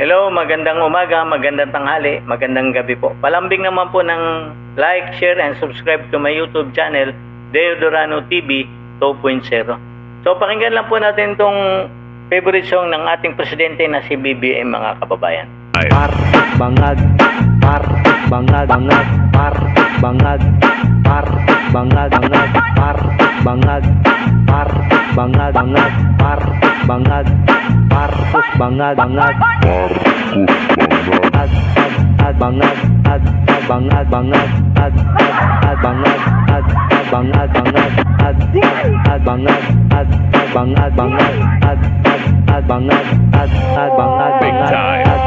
Hello, magandang umaga, magandang tanghali, magandang gabi po. Palambing naman po ng like, share, and subscribe to my YouTube channel, Deodorano TV 2.0. So, pakinggan lang po natin tong favorite song ng ating presidente na si BBM mga kababayan. Par bangag par bangag bangag par bangag par bangag bangag par bangag par bangag bangag par bangag par pus bangag bangag. Ag ag ag bangag ag ag bangag bangag. Ag ag ag bangag ag ag bangag bangag. Ag ag ag bangag ag ag bangag bangag. Ag ag ag bangag ag ag bangag bangag. ag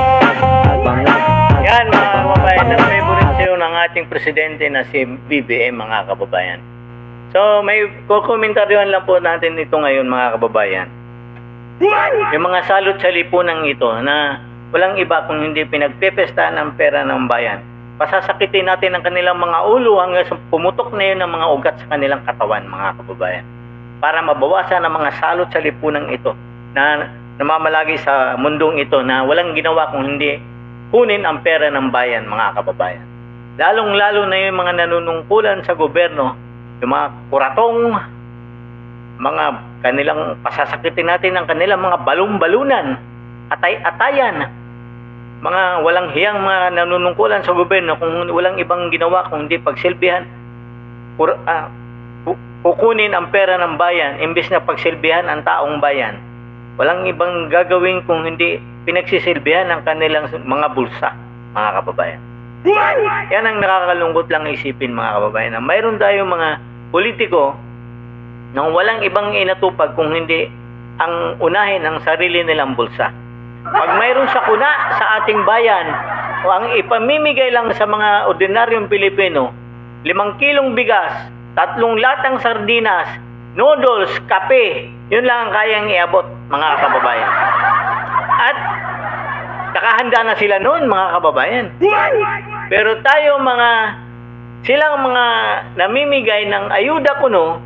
ag bangag ag Yan mga kababayan, ang bangag favorite song ng ating presidente na si BBM mga kababayan. So, may kukomentaryohan lang po natin ito ngayon mga kababayan. Yung mga salot sa lipunan ito na walang iba kung hindi pinagpepesta ng pera ng bayan. Pasasakitin natin ang kanilang mga ulo hanggang sa pumutok na yun ng mga ugat sa kanilang katawan mga kababayan. Para mabawasan ang mga salot sa lipunan ito na namamalagi sa mundong ito na walang ginawa kung hindi kunin ang pera ng bayan mga kababayan. Lalong-lalo na yung mga nanunungkulan sa gobyerno, yung mga kuratong, mga kanilang pasasakitin natin ang kanilang mga balong-balunan, atay-atayan, mga walang hiyang mga nanunungkulan sa gobyerno kung walang ibang ginawa kung hindi pagsilbihan, kur- ah, ku- kukunin ang pera ng bayan imbes na pagsilbihan ang taong bayan. Walang ibang gagawin kung hindi pinagsisilbihan ang kanilang mga bulsa, mga kababayan. Yan ang nakakalungkot lang isipin mga kababayan na mayroon tayong mga politiko nang walang ibang inatupag kung hindi ang unahin ang sarili nilang bulsa. Pag mayroon sa kuna sa ating bayan ang ipamimigay lang sa mga ordinaryong Pilipino, limang kilong bigas, tatlong latang sardinas, noodles, kape, yun lang ang kayang iabot mga kababayan. At nakahanda na sila noon mga kababayan. Pero tayo mga silang mga namimigay ng ayuda kuno,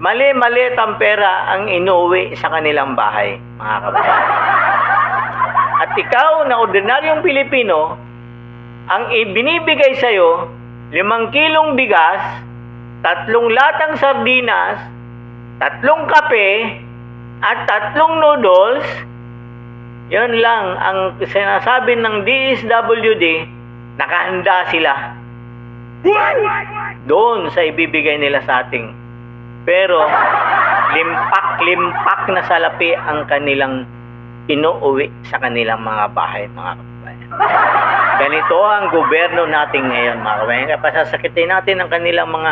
mali-mali ang pera ang inuwi sa kanilang bahay, mga kababayan. At ikaw na ordinaryong Pilipino, ang ibinibigay sa'yo, limang kilong bigas, tatlong latang sardinas, tatlong kape, at tatlong noodles, yan lang ang sinasabi ng DSWD, nakahanda sila doon sa ibibigay nila sa ating. Pero limpak-limpak na salapi ang kanilang inuuwi sa kanilang mga bahay, mga kababayan. Ganito ang gobyerno natin ngayon, mga kababayan. Kaya pasasakitin natin ang kanilang mga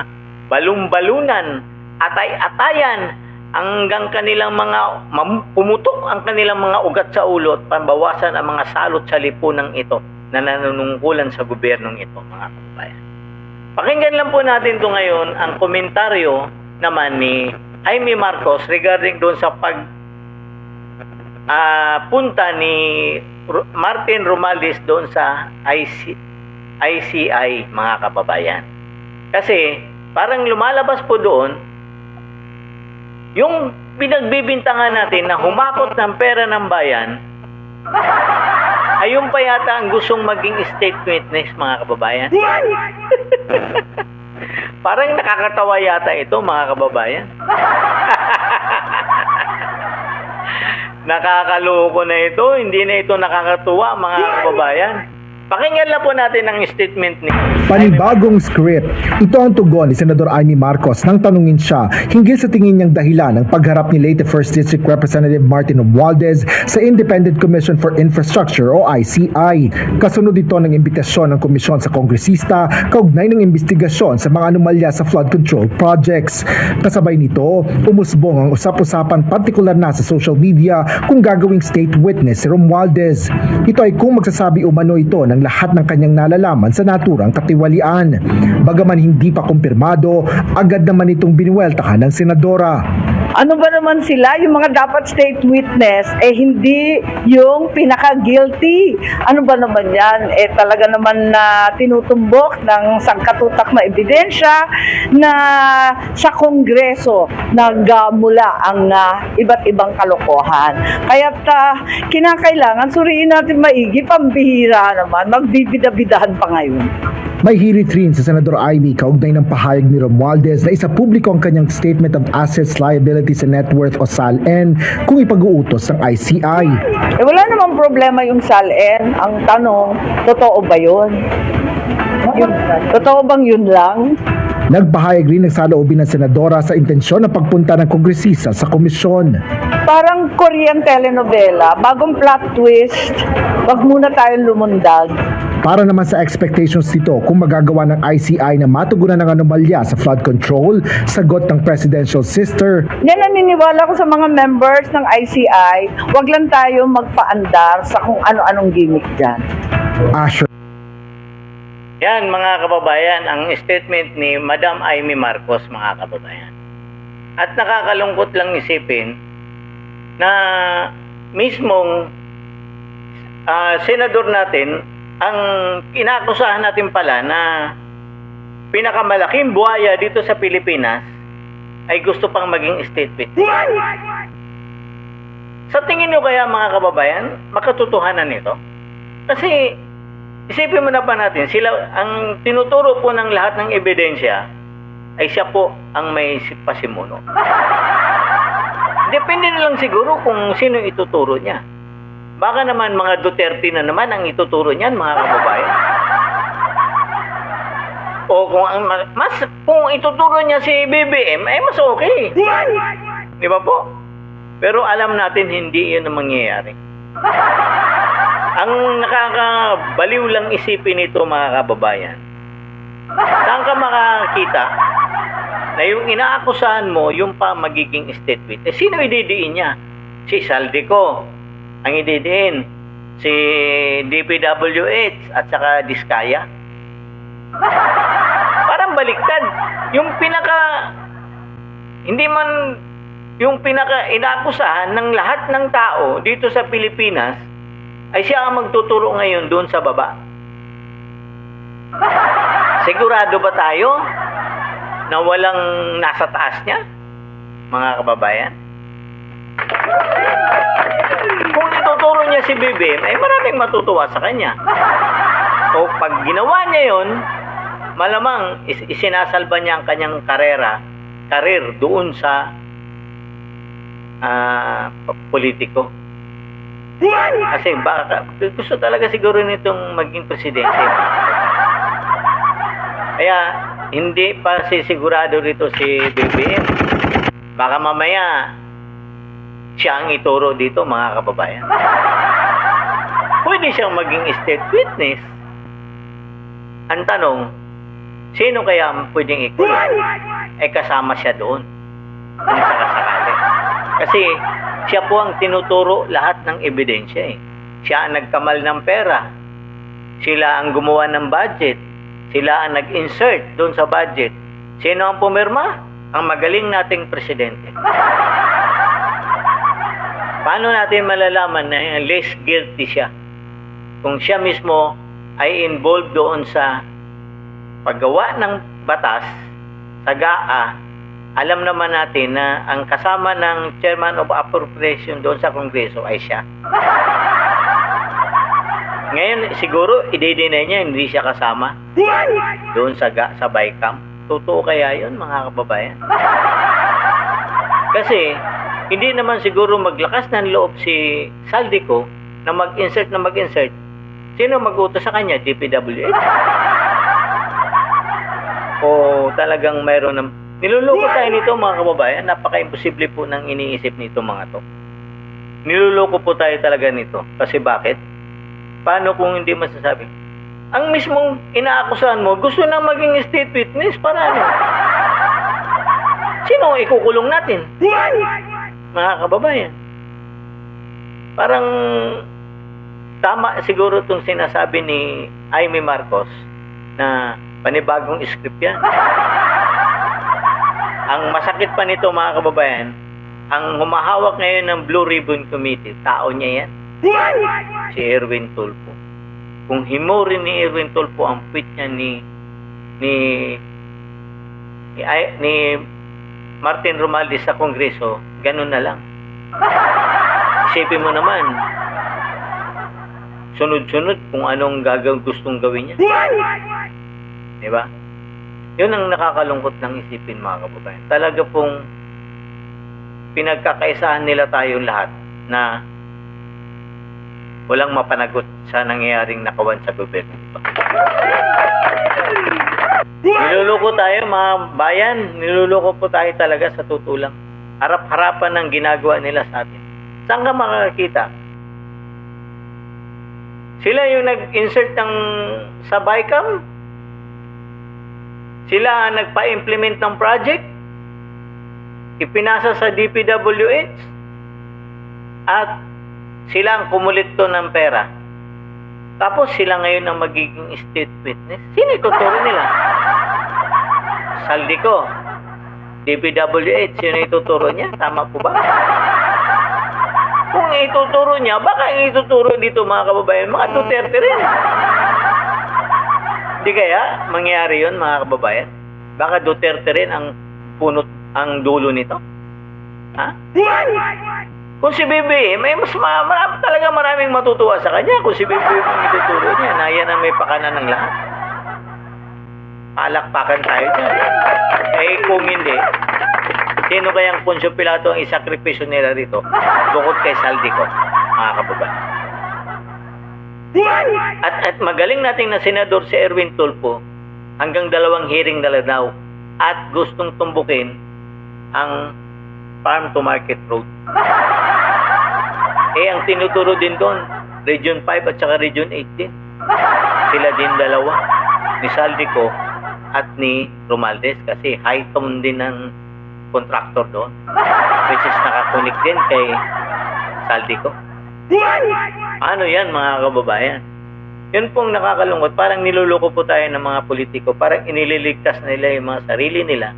balung-balunan, atay-atayan, hanggang kanilang mga pumutok ang kanilang mga ugat sa ulo at pambawasan ang mga salot sa lipunan ito na nanunungkulan sa gobyernong ito, mga kababayan. Pakinggan lang po natin to ngayon ang komentaryo naman ni Jaime Marcos regarding doon sa pag ah, punta ni Martin Romualdez doon sa IC, ICI mga kababayan. Kasi parang lumalabas po doon yung pinagbibintangan natin na humakot ng pera ng bayan ayun pa yata ang gustong maging state witness mga kababayan. Parang nakakatawa yata ito mga kababayan. Nakakaloko na ito, hindi na ito nakakatuwa mga kababayan. Pakinggan lang po natin ang statement ni Panibagong script. Ito ang tugon ni Senador Amy Marcos nang tanungin siya hinggil sa tingin niyang dahilan ng pagharap ni late 1st District Representative Martin Romualdez sa Independent Commission for Infrastructure o ICI. Kasunod ito ng imbitasyon ng komisyon sa kongresista kaugnay ng investigasyon sa mga anomalya sa flood control projects. Kasabay nito, umusbong ang usap-usapan partikular na sa social media kung gagawing state witness si Romualdez. Ito ay kung magsasabi umano ito ng lahat ng kanyang nalalaman sa naturang katiwalian. Bagaman hindi pa kumpirmado, agad naman itong binuweltahan ng senadora. Ano ba naman sila? Yung mga dapat state witness, eh hindi yung pinaka-guilty. Ano ba naman yan? Eh talaga naman na tinutumbok ng sangkatutak na ebidensya na sa Kongreso nagmula ang ah, iba't ibang kalokohan. Kaya kinakailangan suriin natin maigi, pambihira naman, magbibida-bidahan pa ngayon. May hirit rin sa Senador Amy kaugnay ng pahayag ni Romualdez na isa publiko ang kanyang Statement of Assets, Liabilities and Net Worth o SALN kung ipag-uutos ng ICI. Eh wala namang problema yung SALN. Ang tanong, totoo ba yun? Yun- totoo bang yun lang? Nagpahayag rin ng saloobin ng senadora sa intensyon ng pagpunta ng kongresista sa komisyon. Parang Korean telenovela, bagong plot twist, wag muna tayong lumundag. Para naman sa expectations nito kung magagawa ng ICI na matugunan ng anomalya sa flood control, sagot ng presidential sister, Yan naniniwala ko sa mga members ng ICI, wag lang tayo magpaandar sa kung ano-anong gimmick dyan. Asher Yan mga kababayan, ang statement ni Madam Amy Marcos mga kababayan. At nakakalungkot lang isipin na mismong ah, senador natin ang inakusahan natin pala na pinakamalaking buhaya dito sa Pilipinas ay gusto pang maging state witness. Sa tingin nyo kaya mga kababayan, makatotohanan nito? Kasi Isipin mo na pa natin, sila ang tinuturo po ng lahat ng ebidensya ay siya po ang may si- pasimuno. Depende na lang siguro kung sino ituturo niya. Baka naman mga Duterte na naman ang ituturo niyan, mga kababayan. O kung ang ma- mas kung ituturo niya si BBM, ay mas okay. Di ba po? Pero alam natin hindi 'yun ang mangyayari. Ang nakakabaliw lang isipin nito mga kababayan. Saan ka makakita na yung inaakusahan mo, yung pa magiging state witness? Sino ididiin niya? Si Saldico. Ang ididiin. Si DPWH at saka Diskaya. Parang baliktad. Yung pinaka hindi man yung pinaka inaakusahan ng lahat ng tao dito sa Pilipinas ay siya ang magtuturo ngayon doon sa baba. Sigurado ba tayo na walang nasa taas niya, mga kababayan? Kung ituturo niya si BBM, ay maraming matutuwa sa kanya. O pag ginawa niya yon, malamang is- isinasalba niya ang kanyang karera, karir doon sa ah, politiko. Kasi baka gusto talaga siguro nitong maging presidente. Kaya hindi pa sisigurado rito si BBM. Baka mamaya siya ang ituro dito mga kababayan. Pwede siyang maging state witness. Ang tanong, sino kaya ang pwedeng ikulong? Eh kasama siya doon. Kung sakasakali. Kasi siya po ang tinuturo lahat ng ebidensya eh. Siya ang nagkamal ng pera. Sila ang gumawa ng budget. Sila ang nag-insert doon sa budget. Sino ang pumirma? Ang magaling nating presidente. Paano natin malalaman na less guilty siya? Kung siya mismo ay involved doon sa paggawa ng batas sa GAA alam naman natin na ang kasama ng Chairman of Appropriation doon sa Kongreso ay siya. Ngayon, siguro, i-deny niya, hindi siya kasama doon sa, ga, sa BICAM. Totoo kaya yun, mga kababayan? Kasi, hindi naman siguro maglakas ng loob si Saldico na mag-insert na mag-insert. Sino mag-utos sa kanya? DPWH? O talagang mayroon ng Niluloko tayo nito mga kababayan. Napaka-imposible po ng iniisip nito mga to. Niluloko po tayo talaga nito. Kasi bakit? Paano kung hindi masasabi? Ang mismong inaakusahan mo, gusto nang maging state witness para ano? Sino ang ikukulong natin? Mga kababayan. Parang tama siguro itong sinasabi ni Amy Marcos na panibagong script yan. Ang masakit pa nito mga kababayan, ang humahawak ngayon ng Blue Ribbon Committee, tao niya yan. Si Erwin Tulfo. Kung himurin ni Erwin Tulfo ang tweet niya ni ni ni, ni Martin Romualdez sa Kongreso, ganun na lang. Isipin mo naman, sunod-sunod kung anong gagawin gustong gawin niya. Di ba? Yun ang nakakalungkot ng isipin mga kababayan. Talaga pong pinagkakaisahan nila tayong lahat na walang mapanagot sa nangyayaring nakawan sa gobyerno. Niluloko tayo mga bayan, niluloko po tayo talaga sa tutulang. Harap-harapan ng ginagawa nila sa atin. Saan ka makakita? Sila yung nag-insert ng sa BICAM. Sila ang nagpa-implement ng project. Ipinasa sa DPWH. At sila ang kumulekto ng pera. Tapos sila ngayon ang magiging state witness. Sino ituturo nila? Saldico. DPWH, sino ituturo niya? Tama po ba? Kung ituturo niya, baka ituturo dito mga kababayan, mga Duterte rin. Hindi kaya mangyayari yun mga kababayan? Baka Duterte rin ang punot, ang dulo nito? Ha? Kung si Bibi, may mas ma- marami, talaga maraming matutuwa sa kanya kung si Bibi ang ituturo niya na yan ang may pakanan ng lahat. Palakpakan tayo dyan. Eh kung hindi, sino kayang Poncio Pilato ang isakripisyo nila rito bukod kay Saldico, mga kababayan. At, at magaling nating na senador si Erwin Tulfo hanggang dalawang hearing na daw at gustong tumbukin ang farm to market road. Eh, ang tinuturo din doon, Region 5 at saka Region 8 din. Sila din dalawa, ni Saldico at ni Romaldes kasi high tone din ng contractor doon. Which is nakakunik din kay Saldico. Ano yan mga kababayan? Yun pong nakakalungkot. Parang niluloko po tayo ng mga politiko. Parang inililigtas nila yung mga sarili nila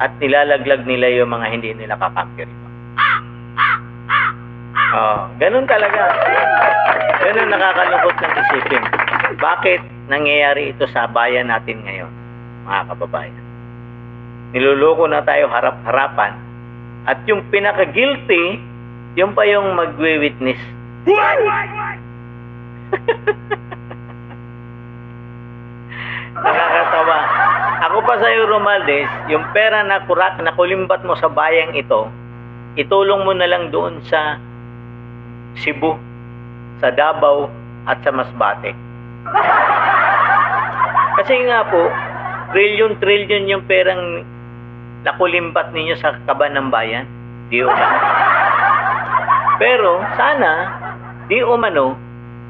at nilalaglag nila yung mga hindi nila kakampi rito. Oh, ganun talaga. Yun ang nakakalungkot ng isipin. Bakit nangyayari ito sa bayan natin ngayon, mga kababayan? Niluloko na tayo harap-harapan at yung pinaka-guilty, yung pa yung magwe-witness. Nakakatawa. Ako pa sa iyo, Romaldes, yung pera na kurak na kulimbat mo sa bayang ito, itulong mo na lang doon sa Cebu, sa Davao, at sa Masbate. Kasi nga po, trillion-trillion yung perang nakulimbat ninyo sa kaban ng bayan. Di. Pero sana, di umano,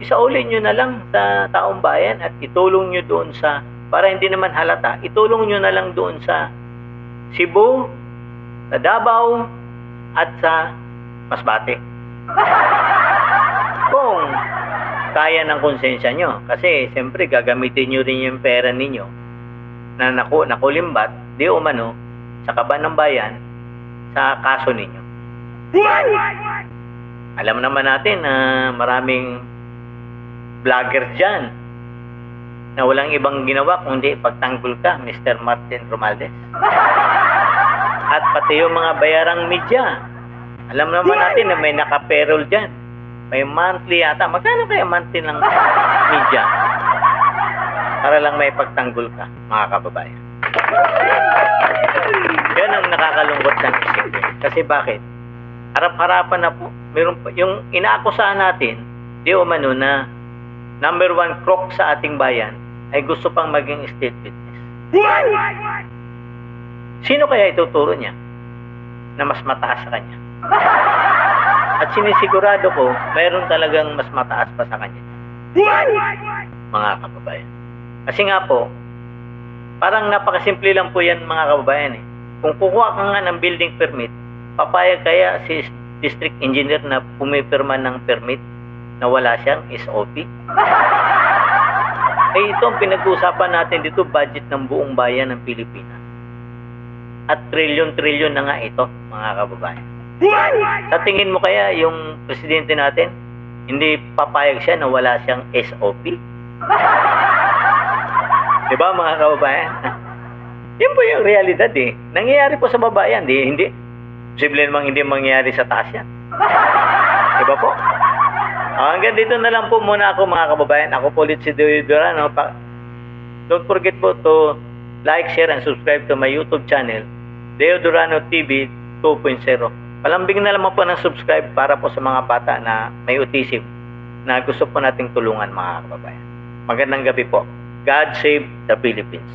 isaulin nyo na lang sa taong bayan at itulong nyo doon sa, para hindi naman halata, itulong nyo na lang doon sa Cebu, sa Davao, at sa Masbate. Kung kaya ng konsensya nyo. Kasi, siyempre, gagamitin nyo rin yung pera ninyo na naku, nakulimbat, di umano, sa kaban ng bayan, sa kaso ninyo. Alam naman natin na maraming vlogger dyan na walang ibang ginawa kundi pagtanggol ka, Mr. Martin Romaldes. At pati yung mga bayarang media. Alam naman natin na may nakaperol dyan. May monthly yata. Magkano kaya monthly ng media? Para lang may pagtanggol ka, mga kababayan. Yan ang nakakalungkot ng isipin. Kasi bakit? Harap-harapan na po. Meron yung inaakusahan natin, di umano na number one crook sa ating bayan ay gusto pang maging state witness. Sino kaya ituturo niya na mas mataas sa kanya? At sinisigurado ko, mayroon talagang mas mataas pa sa kanya. Mga kababayan. Kasi nga po, parang napakasimple lang po yan mga kababayan eh. Kung kukuha ka nga ng building permit, papayag kaya si district engineer na pumipirma ng permit na wala siyang SOP? Eh ito ang pinag-uusapan natin dito, budget ng buong bayan ng Pilipinas. At trilyon-trilyon na nga ito, mga kababayan. Sa tingin mo kaya yung presidente natin, hindi papayag siya na wala siyang SOP? Di ba mga kababayan? Yan po yung realidad eh. Nangyayari po sa babayan, di, hindi. Posible namang hindi mangyayari sa taas yan. Di ba po? Ah, hanggang dito na lang po muna ako mga kababayan. Ako po ulit si Dewey Durano. Pa- Don't forget po to like, share, and subscribe to my YouTube channel, Deo Durano TV 2.0. Palambing na lamang po ng subscribe para po sa mga bata na may autism na gusto po nating tulungan mga kababayan. Magandang gabi po. God save the Philippines.